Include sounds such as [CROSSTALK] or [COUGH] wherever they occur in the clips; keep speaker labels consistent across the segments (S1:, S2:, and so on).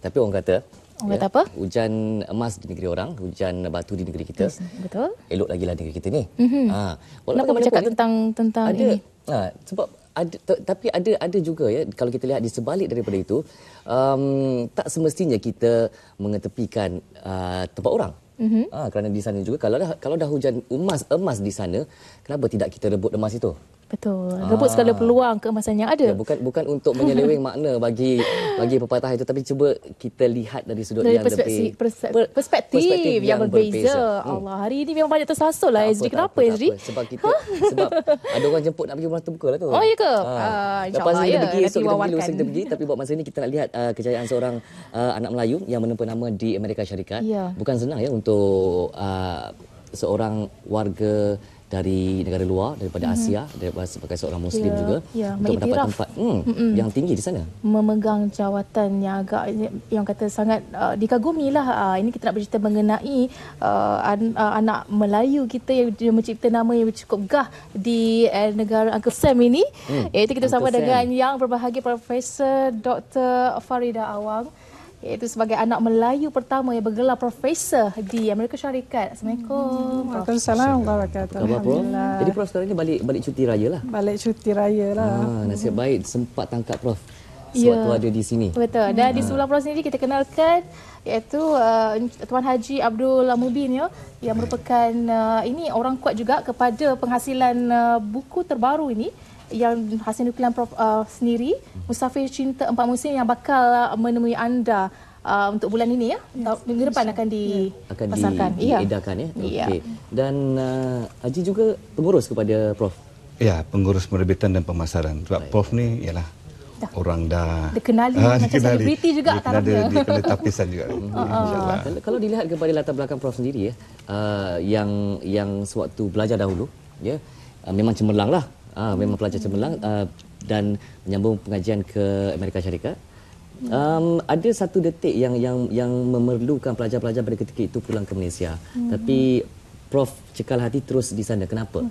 S1: Tapi orang kata
S2: Orang kata apa?
S1: Hujan emas di negeri orang, hujan batu di negeri kita.
S2: Yes, betul.
S1: Elok lagi lah negeri kita ni.
S2: Mhm.
S1: Ha,
S2: Kenapa bercakap
S1: pun,
S2: tentang tentang
S1: ada,
S2: ini?
S1: Ha, sebab ada tapi ada ada juga ya kalau kita lihat di sebalik daripada itu um, tak semestinya kita mengetepikan uh, tempat orang. Mm-hmm. Ha, kerana di sana juga kalau dah kalau dah hujan emas emas di sana, kenapa tidak kita rebut emas itu?
S2: Betul. Rebut segala peluang keemasan yang ada.
S1: Ya, bukan bukan untuk menyeleweng [LAUGHS] makna bagi bagi pepatah itu tapi cuba kita lihat dari sudut
S2: dari
S1: yang
S2: perspektif,
S1: lebih
S2: perse-
S1: per-
S2: perspektif, yang, berbeza.
S1: Hmm.
S2: Allah, hari ini memang banyak tersasul lah Ezri. Kenapa Ezri?
S1: Sebab kita [LAUGHS] sebab ada orang jemput nak pergi bulan terbuka lah tu.
S2: Oh, ya ke?
S1: Ha.
S2: Ah,
S1: Lepas
S2: insyaAllah,
S1: kita
S2: ya.
S1: pergi,
S2: Nanti
S1: esok kita pergi, lusa kita pergi. Tapi buat masa ini kita nak lihat uh, kejayaan seorang uh, anak Melayu yang menempa nama di Amerika Syarikat.
S2: Ya.
S1: Bukan senang ya untuk uh, seorang warga dari negara luar daripada Asia daripada sebagai seorang muslim
S2: Ya,
S1: juga
S2: ya,
S1: untuk mendapat tempat hmm, yang tinggi di sana.
S2: memegang jawatan yang agak yang kata sangat uh, dikagumi lah. Uh, ini kita nak bercerita mengenai uh, an, uh, anak Melayu kita yang mencipta nama yang cukup gah di uh, negara Uncle Sam ini.
S1: Hmm,
S2: Iaitu kita bersama
S1: Sam.
S2: dengan yang berbahagia Profesor Dr. Farida Awang iaitu sebagai anak Melayu pertama yang bergelar profesor di Amerika Syarikat. Assalamualaikum. Prof.
S3: Waalaikumsalam warahmatullahi
S1: Prof? Jadi Prof sekarang ni balik balik cuti raya lah.
S3: Balik cuti raya lah.
S1: Ha, nasib baik sempat tangkap Prof
S2: Ya.
S1: sewaktu ada di sini.
S2: Betul. Dan di sebelah Prof sendiri kita kenalkan iaitu uh, Tuan Haji Abdul Mubin ya yang merupakan uh, ini orang kuat juga kepada penghasilan uh, buku terbaru ini yang hasil nukilan Prof uh, sendiri Musafir Cinta Empat Musim yang bakal uh, menemui anda uh, untuk bulan ini ya. Tahun minggu depan akan
S1: akan
S2: dipasarkan.
S1: di, diedarkan ya.
S2: Iya.
S1: Okey. Dan uh, Haji juga pengurus kepada Prof.
S4: Ya, pengurus penerbitan dan pemasaran. Sebab Prof ni ialah
S2: Dah.
S4: orang dah
S2: Dikenali [LAUGHS]
S4: Ah,
S2: macam
S4: dikenali.
S2: selebriti juga
S4: Dikenali,
S2: tarafnya.
S4: dikenali tapisan juga. [LAUGHS] InsyaAllah.
S1: Kalau, kalau dilihat kepada latar belakang Prof sendiri ya, uh, yang yang sewaktu belajar dahulu, ya, uh, memang cemerlang lah. Uh, memang pelajar cemerlang uh, dan menyambung pengajian ke Amerika Syarikat. Um, ada satu detik yang yang yang memerlukan pelajar-pelajar pada ketika itu pulang ke Malaysia. Tapi Prof cekal hati terus di sana. Kenapa?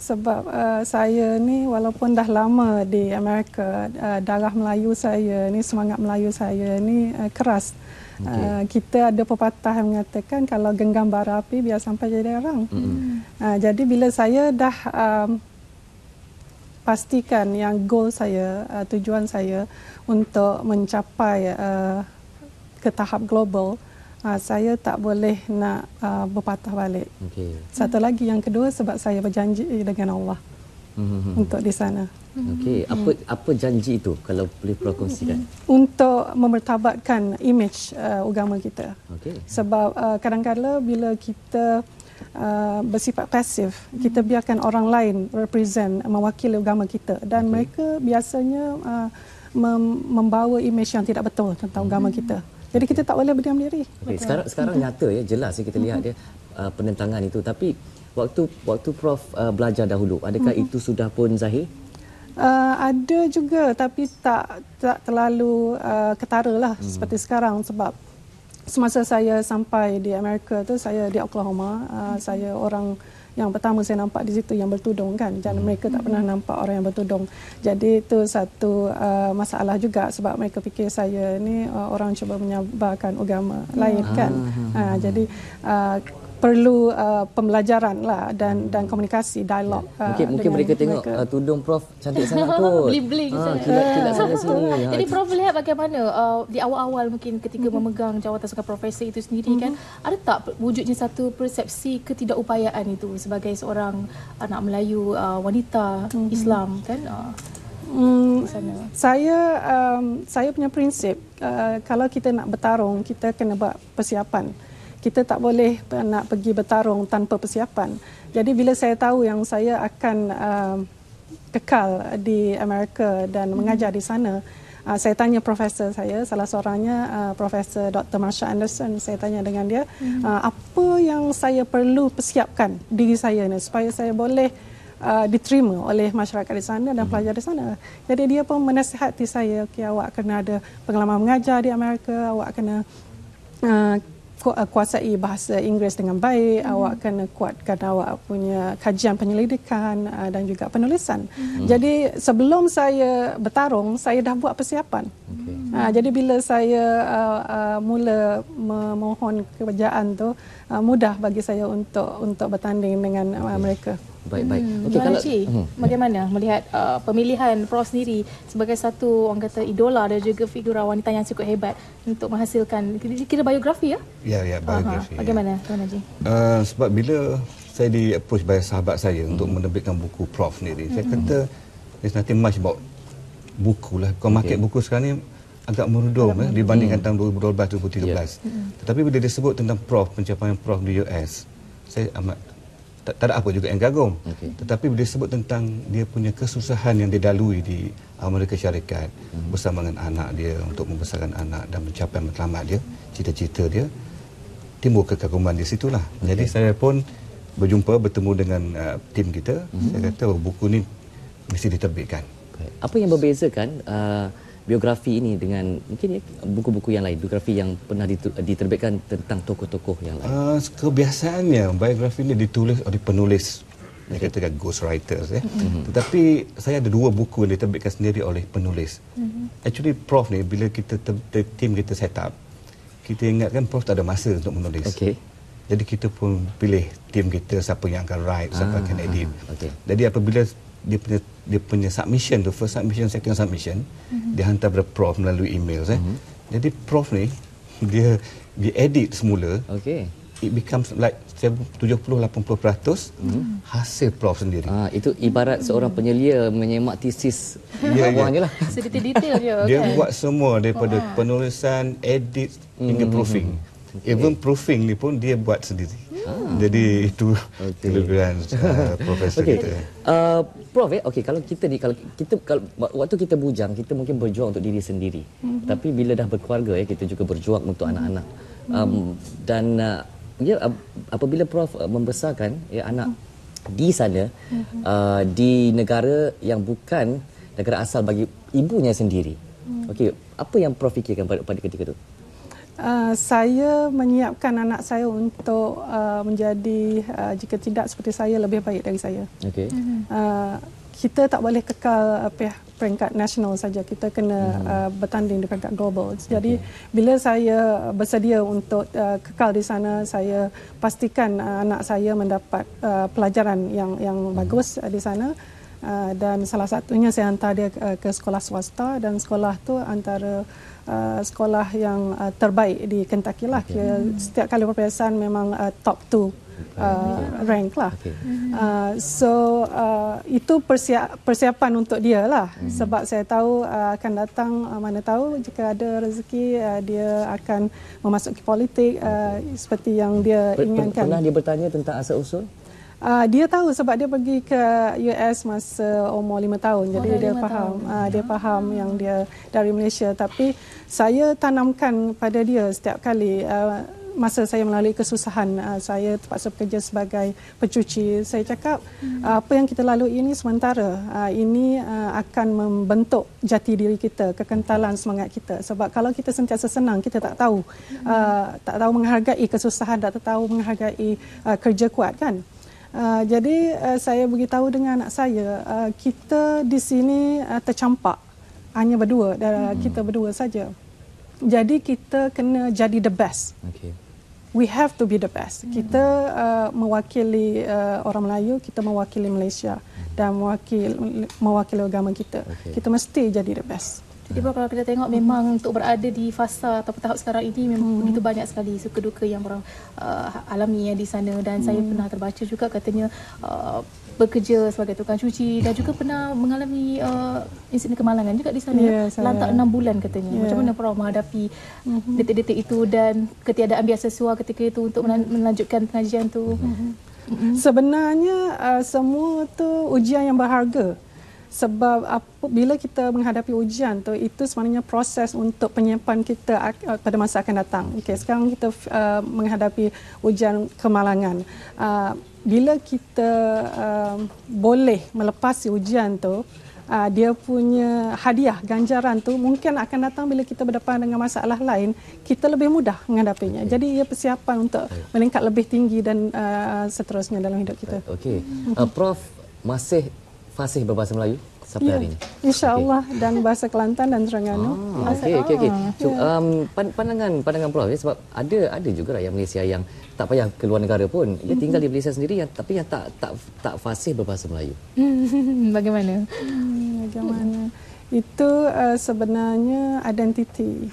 S3: Sebab uh, saya ni walaupun dah lama di Amerika, uh, darah Melayu saya ni, semangat Melayu saya ni uh, keras. Okay. Uh, kita ada pepatah yang mengatakan kalau genggam bara api biar sampai jadi arang. Mm-hmm. Uh, jadi bila saya dah um, pastikan yang goal saya, uh, tujuan saya untuk mencapai uh, ke tahap global, uh, saya tak boleh nak uh, berpatah balik.
S1: Okey.
S3: Satu lagi yang kedua sebab saya berjanji dengan Allah
S1: Hmm.
S3: untuk di sana.
S1: Okey, apa apa janji itu kalau boleh Prof kongsikan?
S3: Untuk memertabatkan image uh, agama kita.
S1: Okey.
S3: Sebab uh, kadang-kadang bila kita uh, bersifat pasif, kita biarkan orang lain represent mewakili agama kita. Dan
S1: Okey.
S3: mereka biasanya uh, mem- membawa image yang tidak betul tentang agama kita. Jadi kita tak boleh berdiam diri.
S1: Okay, sekarang sekarang nyata ya jelas ya kita lihat dia uh, penentangan itu. Tapi waktu waktu prof uh, belajar dahulu adakah itu sudah pun zahir?
S3: Uh, ada juga tapi tak tak terlalu uh, ketara lah hmm. seperti sekarang sebab semasa saya sampai di Amerika tu saya di Oklahoma uh, saya orang yang pertama saya nampak di situ yang bertudung kan. Dan mereka tak pernah nampak orang yang bertudung. Jadi itu satu uh, masalah juga sebab mereka fikir saya ni uh, orang cuba menyebarkan agama lain kan. Uh, jadi uh, perlu uh, pembelajaran lah dan dan komunikasi dialog uh,
S1: mungkin mungkin mereka tengok uh, tudung prof cantik [LAUGHS] sangat kot.
S2: Bling-bling
S1: Ah,
S2: sangat.
S1: kilat-kilat sana [LAUGHS] sini Ha,
S2: Jadi Prof lihat bagaimana uh, di awal-awal mungkin ketika memegang jawatan sebagai profesor itu sendiri kan ada tak wujudnya satu persepsi ketidakupayaan itu sebagai seorang anak Melayu uh, wanita Islam kan? Uh,
S3: Hmm, saya um, saya punya prinsip uh, kalau kita nak bertarung kita kena buat persiapan. Kita tak boleh nak pergi bertarung tanpa persiapan. Jadi bila saya tahu yang saya akan um, kekal di Amerika dan mengajar di sana, uh, saya tanya profesor saya, salah seorangnya uh, Profesor Dr. Marsha Anderson, saya tanya dengan dia, uh, apa yang saya perlu persiapkan diri saya ni supaya saya boleh uh, diterima oleh masyarakat di sana dan pelajar di sana. Jadi dia pun menasihati saya, okay, awak kena ada pengalaman mengajar di Amerika, awak kena uh, uh, kuasai bahasa Inggeris dengan baik, hmm. awak kena kuatkan awak punya kajian penyelidikan uh, dan juga penulisan. Hmm. Jadi sebelum saya bertarung, saya dah buat persiapan.
S1: okey
S3: Uh, jadi bila saya uh, uh, mula memohon kerajaan tu uh, mudah bagi saya untuk untuk bertanding dengan uh, mereka.
S1: Baik baik.
S2: Hmm,
S1: Okey kalau
S2: Haji,
S1: Hmm.
S2: bagaimana melihat uh, pemilihan Prof sendiri sebagai satu orang kata idola dan juga figura wanita yang cukup hebat untuk menghasilkan kira, biografi ya?
S4: Ya, ya, biografi.
S2: Aha, bagaimana Tuan Haji?
S4: Uh, sebab bila saya di approach by sahabat saya hmm. untuk menerbitkan buku Prof sendiri, hmm. saya kata there's nothing much about buku lah. Kalau okay. market buku sekarang ni agak merudum eh, dibandingkan tahun 2012 2013. Yeah. Tetapi bila disebut tentang Prof pencapaian Prof di US, saya amat tak, tak ada apa juga yang kagum.
S1: Okey.
S4: Tetapi bila disebut tentang dia punya kesusahan yang dilalui di Amerika Syarikat hmm. bersama dengan anak dia untuk membesarkan anak dan mencapai matlamat dia, cita-cita dia, timbul kekaguman di situlah. Okay. Jadi saya pun berjumpa bertemu dengan uh, tim kita. Hmm. Saya kata oh, buku ni mesti diterbitkan.
S1: Apa yang membezakan uh, biografi ini dengan mungkin ya, buku-buku yang lain, biografi yang pernah diterbitkan tentang tokoh-tokoh yang lain?
S4: Uh, kebiasaannya biografi ini ditulis oleh penulis dia katakan ghost writers ya. Mm-hmm. Tetapi saya ada dua buku yang diterbitkan sendiri oleh penulis. Mm-hmm. Actually Prof ni bila kita ter- tim kita set up, kita ingatkan Prof tak ada masa untuk menulis.
S1: Okey.
S4: Jadi kita pun pilih tim kita siapa yang akan write, siapa
S1: Ah,
S4: akan edit.
S1: okey.
S4: Jadi apabila dia punya dia punya submission tu first submission second submission mm-hmm. dia hantar kepada prof melalui email eh. Mm-hmm. Jadi prof ni [LAUGHS] dia dia edit semula
S1: Okey.
S4: it becomes like 70 80% mm-hmm. hasil prof sendiri.
S1: Ah, itu ibarat seorang penyelia menyemak tesis
S4: Ya, ya.
S1: bawahnya lah.
S2: Sedetail-detail je
S4: Dia
S2: kan?
S4: buat semua daripada penulisan, edit hingga proofing. Even proofing ni pun dia buat sendiri. Jadi itu
S1: Okey.
S4: kelebihan [LAUGHS] uh, profesor
S1: Okey.
S4: kita.
S1: Uh, Prof eh, okey kalau kita ni kalau kita kalau waktu kita bujang kita mungkin berjuang untuk diri sendiri. Mm-hmm. Tapi bila dah berkeluarga ya kita juga berjuang untuk anak-anak. Um, dan uh, ya ap- apabila Prof uh, membesarkan ya anak di sana uh, di negara yang bukan negara asal bagi ibunya sendiri. Okey, apa yang Prof fikirkan pada, pada ketika itu?
S3: Uh, saya menyiapkan anak saya untuk uh, menjadi uh, jika tidak seperti saya lebih baik dari saya.
S1: Okey.
S3: Uh, kita tak boleh kekal apa ya, peringkat nasional saja. Kita kena uh, bertanding di peringkat global. Jadi bila saya bersedia untuk uh, kekal di sana, saya pastikan uh, anak saya mendapat uh, pelajaran yang yang bagus uh, di sana. Uh, dan salah satunya saya hantar dia uh, ke sekolah swasta dan sekolah tu antara uh, sekolah yang uh, terbaik di Kentucky lah. Kira, setiap kali peperiksaan memang uh, top 2 uh, rank lah.
S1: Okey.
S3: Uh, so uh, itu persiap, persiapan untuk dia lah.
S1: Hmm.
S3: Sebab saya tahu uh, akan datang uh, mana tahu jika ada rezeki uh, dia akan memasuki politik uh, seperti yang dia inginkan.
S1: pernah dia bertanya tentang asal usul?
S3: Uh, dia tahu sebab dia pergi ke US masa umur lima tahun. Jadi
S2: dah
S3: dia faham.
S2: tahun.
S3: Uh, dia faham yang dia dari Malaysia. Tapi saya tanamkan pada dia setiap kali uh, masa saya melalui kesusahan uh, saya terpaksa bekerja sebagai pencuci saya cakap uh, apa yang kita lalui ini sementara uh, ini uh, akan membentuk jati diri kita kekentalan semangat kita sebab kalau kita sentiasa senang kita tak tahu uh, tak tahu menghargai kesusahan tak tahu menghargai uh, kerja kuat kan Uh, jadi uh, saya beritahu dengan anak saya uh, kita di sini uh, tercampak hanya berdua hmm. kita berdua saja. Jadi kita kena jadi the best.
S1: Okey.
S3: We have to be the best. Kita uh, mewakili uh, orang Melayu, kita mewakili Malaysia dan mewakili mewakili agama kita.
S1: Okey.
S3: Kita mesti jadi the best.
S2: Jadi Prof, kalau kita tengok memang untuk berada di fasa atau tahap sekarang ini memang
S3: Hmm.
S2: begitu banyak sekali suka duka yang orang uh, alami ya di sana dan saya
S3: Hmm.
S2: pernah terbaca juga katanya uh, bekerja sebagai tukang cuci dan juga pernah mengalami uh, insiden kemalangan juga di sana
S3: Ya, saya-
S2: lantak enam bulan katanya.
S3: Ya.
S2: Macam mana Prof menghadapi
S3: Mhm.
S2: detik-detik itu dan ketiadaan beasiswa ketika itu untuk melan- melanjutkan pengajian tu.
S3: Mhm. Sebenarnya uh, semua tu ujian yang berharga. Sebab apa, bila kita menghadapi ujian tu itu sebenarnya proses untuk penyiapan kita uh, pada masa akan datang. Okey, sekarang kita uh, menghadapi ujian kemalangan. Uh, bila kita uh, boleh melepasi ujian tu uh, dia punya hadiah ganjaran tu mungkin akan datang bila kita berdepan dengan masalah lain kita lebih mudah menghadapinya. Jadi ia persiapan untuk meningkat lebih tinggi dan uh, seterusnya dalam hidup kita.
S1: Okey. Uh, Prof masih fasih berbahasa Melayu? sampai hari ini.
S3: InsyaAllah okay. dan bahasa Kelantan dan Terengganu.
S1: Ah, okey okey okey. So, um, pan- pandangan pandangan Prof ya, sebab ada ada juga rakyat Malaysia yang tak payah keluar negara pun. Dia tinggal di Malaysia sendiri yang tapi yang tak tak tak fasih berbahasa Melayu. [LAUGHS]
S2: Bagaimana?
S3: Hmm, bagaimana? Itu uh, sebenarnya identiti.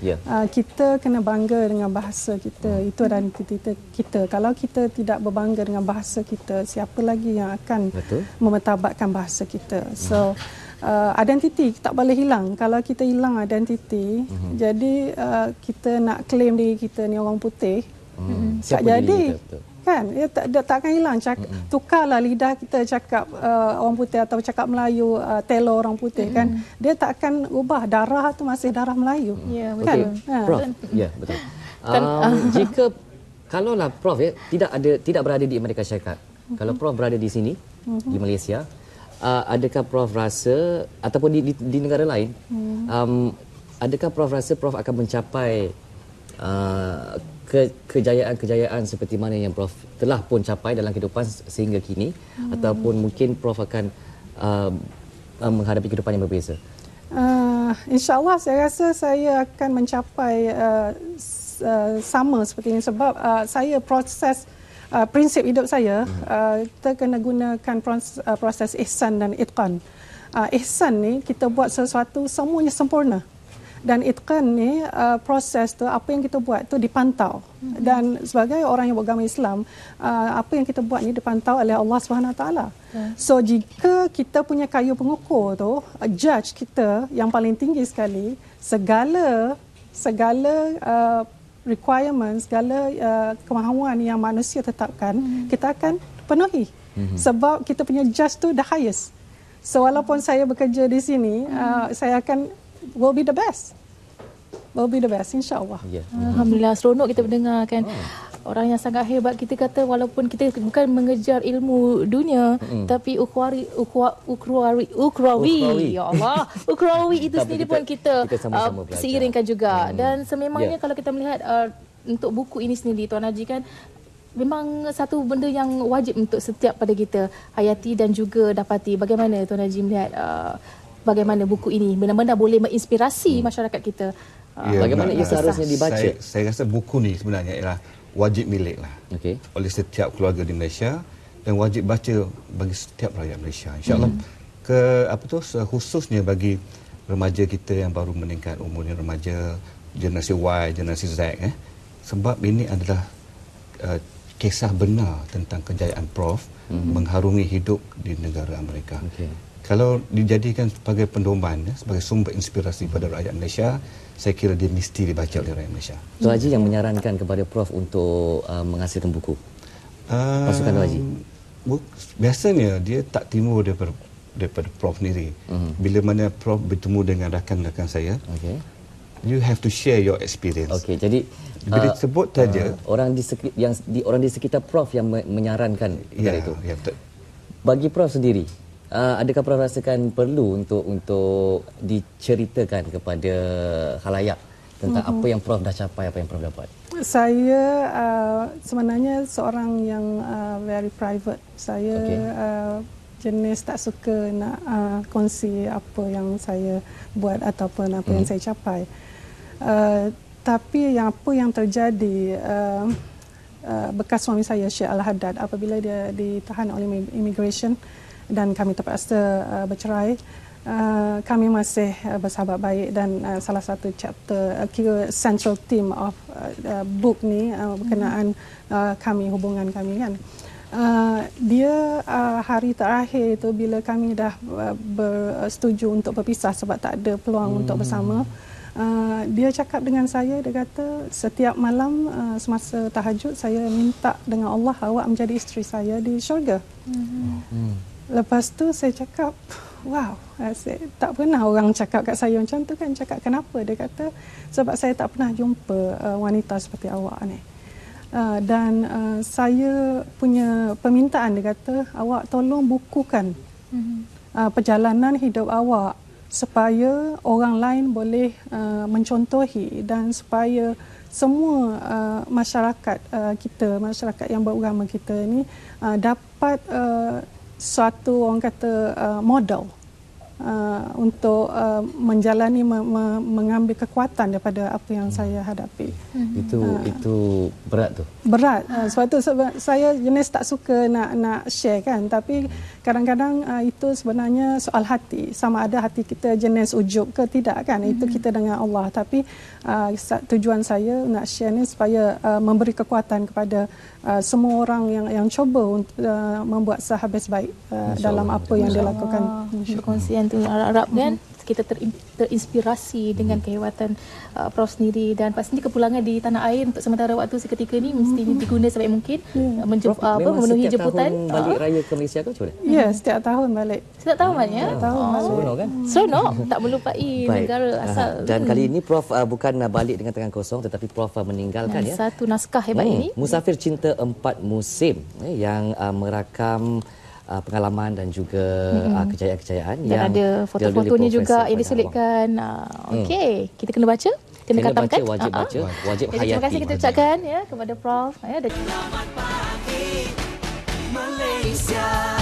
S1: Ya.
S3: Uh, kita kena bangga dengan bahasa kita. Itu identiti kita. Kalau kita tidak berbangga dengan bahasa kita, siapa lagi yang akan
S1: Betul.
S3: memetabatkan bahasa kita? So, uh, identiti tak boleh hilang. Kalau kita hilang identiti,
S1: Mhm.
S3: jadi uh, kita nak claim diri kita ni orang putih,
S1: Hmm.
S3: tak
S1: Siapa diri
S3: jadi.
S1: kita, betul.
S3: Kan? Dia tak, dia tak akan hilang. Cak, mm-hmm. Tukarlah lidah kita cakap uh, orang putih atau cakap Melayu, uh, telo orang putih mm-hmm. kan. Dia tak akan ubah. Darah tu masih darah Melayu.
S2: Ya,
S3: Kan?
S2: betul.
S3: Ha.
S1: Prof. Ya, betul. [LAUGHS]
S2: Kan,
S1: Um, [LAUGHS] jika kalaulah Prof ya tidak ada tidak berada di Amerika Syarikat. Kalau Prof berada di sini di Malaysia, uh, adakah Prof rasa ataupun di, di, di negara lain, um, adakah Prof rasa Prof akan mencapai uh, ke, kejayaan-kejayaan seperti mana yang Prof telah pun capai dalam kehidupan sehingga kini ataupun mungkin Prof akan uh, uh, menghadapi kehidupan yang berbeza?
S3: Uh, InsyaAllah saya rasa saya akan mencapai uh, uh, sama seperti ini sebab uh, saya proses uh, prinsip hidup saya uh, kita kena gunakan proses, uh, proses ihsan dan itqan. Uh, ihsan ni kita buat sesuatu semuanya sempurna. Dan itqan ni uh, proses tu apa yang kita buat tu dipantau. Dan sebagai orang yang beragama Islam, uh, apa yang kita buat ni dipantau oleh Allah Subhanahu Taala. So jika kita punya kayu pengukur tu, uh, judge kita yang paling tinggi sekali, segala segala uh, requirement, segala uh, kemahuan yang manusia tetapkan, kita akan penuhi. Sebab kita punya judge tu the highest. So walaupun saya bekerja di sini, uh, saya akan will be the best. Will be the best insya-Allah.
S1: Ya.
S2: Alhamdulillah seronok kita mendengar kan. Orang yang sangat hebat kita kata walaupun kita bukan mengejar ilmu dunia mm tapi ukhwari ukhwa, ukhrawi ya Allah ukhrawi [LAUGHS] itu
S1: Tapi
S2: sendiri
S1: kita-
S2: pun kita,
S1: kita sama-sama
S2: uh, seiringkan juga dan sememangnya
S1: Ya.
S2: kalau kita melihat uh, untuk buku ini sendiri Tuan Haji kan memang satu benda yang wajib untuk setiap pada kita hayati dan juga dapati bagaimana Tuan Haji melihat uh, bagaimana buku ini benar-benar boleh menginspirasi masyarakat kita uh,
S4: Ya,
S1: Bagaimana ia seharusnya dibaca?
S4: Saya, saya rasa buku ni sebenarnya ialah wajib milik lah
S1: Okey.
S4: oleh setiap keluarga di Malaysia dan wajib baca bagi setiap rakyat Malaysia. InsyaAllah ke apa tu khususnya bagi remaja kita yang baru meningkat umurnya remaja generasi Y, generasi Z eh. Sebab ini adalah uh, kisah benar tentang kejayaan Prof mengharungi hidup di negara Amerika.
S1: Okey.
S4: Kalau dijadikan sebagai pendoman, ya, sebagai sumber inspirasi pada rakyat Malaysia, saya kira dia mesti dibaca oleh rakyat Malaysia.
S1: Tuan Haji yang menyarankan kepada Prof untuk uh, menghasilkan buku.
S4: Uh,
S1: Pasukan Tuan Haji?
S4: Biasanya dia tak timur daripada, daripada Prof sendiri.
S1: Mhm.
S4: Bila mana Prof bertemu dengan rakan-rakan saya,
S1: Okey.
S4: you have to share your experience.
S1: Okey, jadi
S4: Bila
S1: uh,
S4: sebut saja,
S1: uh, orang di sekit, yang di orang di sekitar Prof yang me- menyarankan perkara
S4: ya,
S1: itu.
S4: ya betul.
S1: Bagi Prof sendiri, uh, adakah Prof rasakan perlu untuk untuk diceritakan kepada halayak tentang
S3: Mhm.
S1: apa yang Prof dah capai, apa yang Prof dapat?
S3: Saya uh, sebenarnya seorang yang uh, very private. Saya
S1: Okey.
S3: uh, jenis tak suka nak uh, kongsi apa yang saya buat ataupun apa yang saya capai. Uh, tapi yang apa yang terjadi uh, uh, bekas suami saya Syekh Al-Haddad apabila dia ditahan oleh immigration dan kami terpaksa uh, bercerai. Uh, kami masih uh, bersahabat baik dan uh, salah satu chapter uh, kira central theme of uh, uh, book ni uh, berkenaan uh, kami hubungan kami kan. Uh, dia uh, hari terakhir itu bila kami dah uh, bersetuju untuk berpisah sebab tak ada peluang hmm. untuk bersama uh, dia cakap dengan saya dia kata setiap malam uh, semasa tahajud saya minta dengan Allah awak menjadi isteri saya di syurga.
S1: Hmm.
S3: Lepas tu saya cakap, wow, saya, tak pernah orang cakap kat saya macam tu kan. Cakap kenapa? Dia kata, sebab saya tak pernah jumpa uh, wanita seperti awak ni. Uh, dan uh, saya punya permintaan dia kata, awak tolong bukukan uh, perjalanan hidup awak supaya orang lain boleh uh, mencontohi dan supaya semua uh, masyarakat uh, kita, masyarakat yang beragama kita ni uh, dapat uh, suatu orang kata uh, model uh, untuk uh, menjalani me, me, mengambil kekuatan daripada apa yang saya hadapi.
S1: Itu itu berat tu.
S3: Berat. Uh, sebab tu sebab saya jenis tak suka nak nak share kan tapi kadang-kadang uh, itu sebenarnya soal hati. Sama ada hati kita jenis ujub ke tidak kan. Itu kita dengan Allah tapi uh, tujuan saya nak share ni supaya uh, memberi kekuatan kepada uh, semua orang yang yang cuba untuk uh, membuat sehabis baik uh, dalam apa yang dia lakukan.
S2: Ah, tu harap kan kita terim- terinspirasi dengan kehebatan uh, Prof sendiri dan pastinya kepulangan di tanah air untuk sementara waktu seketika ni mestinya diguna sebaik mungkin uh, menjem-
S1: Prof,
S2: uh, apa memenuhi
S1: setiap
S2: jemputan.
S1: tahun balik raya ke Malaysia ke macam mana?
S3: Ya, setiap tahun balik.
S2: Setiap tahun kan ya?
S3: tahun balik.
S1: Seronok kan?
S2: Seronok tak melupai negara asal.
S1: Dan kali ini Prof uh, bukan uh, balik dengan tangan kosong tetapi Prof uh, meninggalkan
S2: Dan
S1: ya.
S2: satu naskah hebat
S1: Hmm,
S2: ini.
S1: Musafir Cinta Empat Musim eh, yang uh, merakam uh, pengalaman dan juga uh, kejayaan-kejayaan
S2: Dan
S1: yang
S2: ada foto-fotonya juga yang diselitkan. Uh, Okey, kita kena baca, kena,
S1: Kena
S2: katamkan.
S1: baca, wajib
S2: Ah, ah.
S1: baca, wajib
S2: Jadi,
S1: hayati.
S2: terima kasih kita ucapkan ya kepada Prof. Ya, dan
S5: Malaysia